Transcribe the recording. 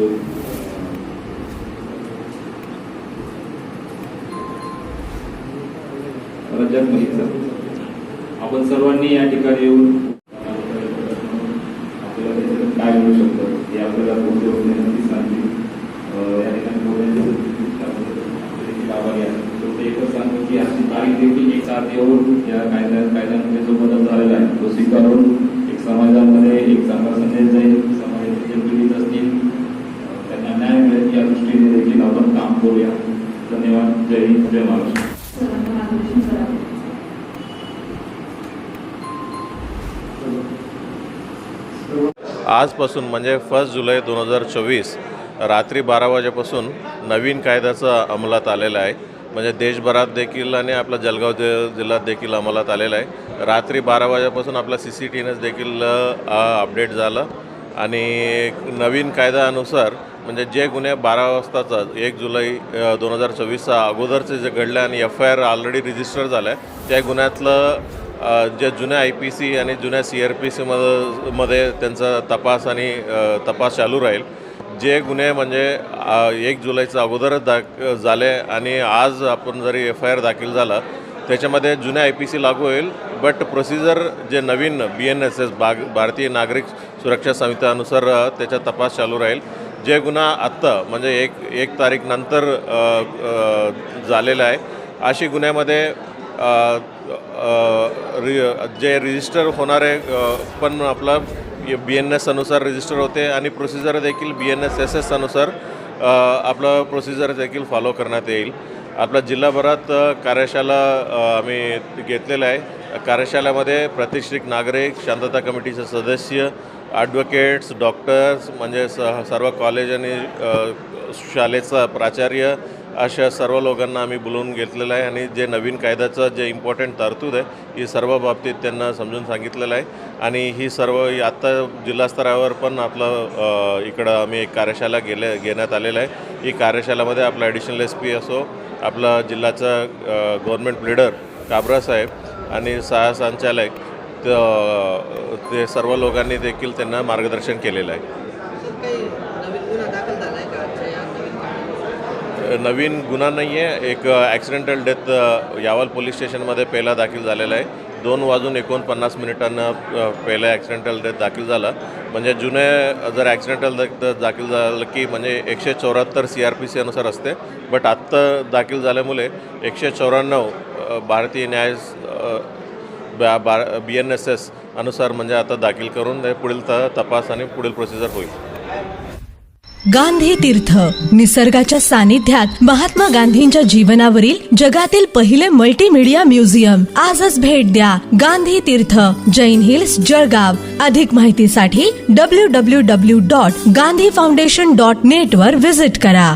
जो रजत मलिकचा आपण सर्वांनी या ठिकाणी येऊन आपल्याला त्याच्यातून काय मिळू शकतं हे आपल्याला पुढे नक्की या ठिकाणी बोलण्याचे आभारी आहे तर ते एकच सांगतो की आजची तारीख देखील एक साथ येऊन या कायद्या कायद्यामध्ये जो बदल न्याय मिळेल या दृष्टीने देखील आपण काम करूया. धन्यवाद. जय हिंद. जय महाराष्ट्र. आजपासून म्हणजे फर्स्ट जुलै दोन हजार चोवीस रात्री बारा वाजेपासून नवीन कायद्याचा अंमलात आलेला आहे. म्हणजे देशभरात देखील आणि आपला जळगाव जिल्ह्यात देखील अंमलात आलेला आहे. रात्री बारा वाजेपासून आपला सी सी टी एनच देखील अपडेट झालं. आणि नवीन कायद्यानुसार म्हणजे जे गुन्हे बारा वाजताचा एक जुलै दोन हजार चोवीसचा अगोदरचे जे घडले आणि F I R already register झालं आहे त्या गुन्ह्यातलं जे जुन्या आय पी सी आणि जुन्या सी आर पी सीमध्ये मध्ये त्यांचा तपास आणि तपास चालू राहील. जे गुन्हे म्हणजे एक जुलैचा अगोदरच दाख झाले आणि आज आपण जरी एफ आय आर दाखल झाला त्याच्यामध्ये जुन्या आय पी सी लागू होईल बट प्रोसिजर जे नवीन बी एन एस एस भाग भारतीय नागरिक सुरक्षा संहितानुसार त्याचा तपास चालू राहील. जे गुन्हा आत्ता म्हणजे एक एक तारीख नंतर झालेला आहे. अशी गुन्ह्यामध्ये रि जे रजिस्टर होणारे पण आपला बी एन एस अनुसार रजिस्टर होते आणि प्रोसिजर देखील B N S S S अनुसार आपलं प्रोसिजर देखील फॉलो करण्यात येईल. आपला जिल्हाभरात कार्यशाला कार्यशाळा आम्ही घेतलेलं आहे. कार्यशाळेमध्ये प्रतिष्ठित नागरिक शांतता कमिटीचे सदस्य ॲडव्होकेट्स डॉक्टर्स म्हणजे स सर्व कॉलेज आणि शाळेचा प्राचार्य अशा सर्व लोकांना आम्ही बोलवून घेतलेलं आहे आणि जे नवीन कायद्याचं जे इम्पॉर्टंट तरतूद आहे ही सर्व बाबतीत त्यांना समजून सांगितलेलं आहे. आणि ही सर्व आत्ता जिल्हास्तरावर पण आपलं इकडं आम्ही एक कार्यशाला गेले घेण्यात आलेलं आहे. ही कार्यशालामध्ये आपला ॲडिशनल एस पी असो आपला जिल्ह्याचा गव्हर्नमेंट लिडर काबरा साहेब आणि सहा संचालक त- सर्व लोकांनी देखील त्यांना मार्गदर्शन केलेलं आहे. नवीन गुन्हा नाही आहे एक ॲक्सिडेंटल डेथ यावल पोलीस स्टेशनमध्ये पहिला दाखल झालेला आहे. दोन वाजून एकोणपन्नास मिनिटांना पहिला ॲक्सिडेंटल डेथ दाखल झाला. म्हणजे जुने जर ॲक्सिडेंटल डेथ दाखल झालं की म्हणजे एकशे चौऱ्याहत्तर सी आर पी सी अनुसार असते. बट आत्ता दाखल झाल्यामुळे एकशे चौऱ्याण्णव भारतीय न्याय बा बा बी एन एस एस अनुसार म्हणजे आता दाखल करून पुढील तपास आणि पुढील प्रोसिजर होईल. गांधी तीर्थ निसर्गाच्या सानिध्यात महात्मा गांधींच्या जीवनावरील जगातील पहिले मल्टीमीडिया म्युझियम आजच भेट द्या गांधी तीर्थ जैन हिल्स जळगाव. अधिक माहितीसाठी W W W dot Gandhi foundation dot net वर विजिट करा.